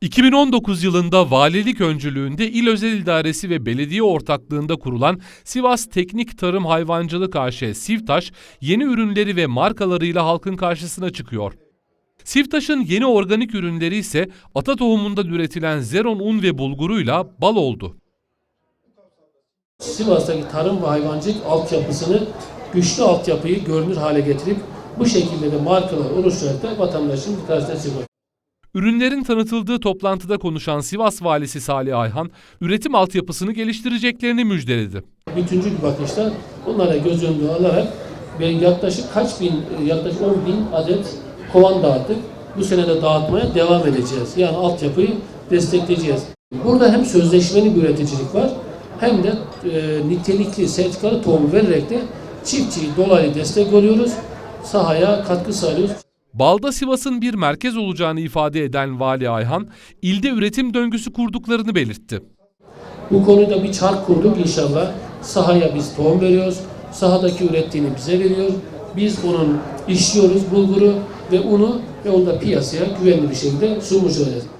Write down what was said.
2019 yılında valilik öncülüğünde İl Özel İdaresi ve belediye ortaklığında kurulan Sivas Teknik Tarım Hayvancılık AŞ Sivtaş, yeni ürünleri ve markalarıyla halkın karşısına çıkıyor. Sivtaş'ın yeni organik ürünleri ise ata tohumundan üretilen Zeron un ve bulguruyla bal oldu. Sivas'taki tarım ve hayvancılık altyapısını, güçlü altyapıyı görünür hale getirip bu şekilde de markalar oluşturarak da vatandaşın karşısına çıkıyor. Ürünlerin tanıtıldığı toplantıda konuşan Sivas Valisi Salih Ayhan, üretim altyapısını geliştireceklerini müjdeledi. Bütüncül bir bakışta bunlara göz önüne alarak ve yaklaşık kaç bin, yaklaşık 10 bin adet kovan dağıttık. Bu sene de dağıtmaya devam edeceğiz. Yani altyapıyı destekleyeceğiz. Burada hem sözleşmeli bir üreticilik var hem de e, nitelikli sertifikalı tohum vererek de çiftçiyi dolaylı destek oluyoruz. Sahaya katkı sağlıyoruz. Balda Sivas'ın bir merkez olacağını ifade eden Vali Ayhan, ilde üretim döngüsü kurduklarını belirtti. Bu konuda bir çark kurduk inşallah. Sahaya biz tohum veriyoruz. Sahadaki ürettiğini bize veriyor. Biz onun işliyoruz bulguru ve unu ve onu da piyasaya güvenli bir şekilde sunmuş olacağız.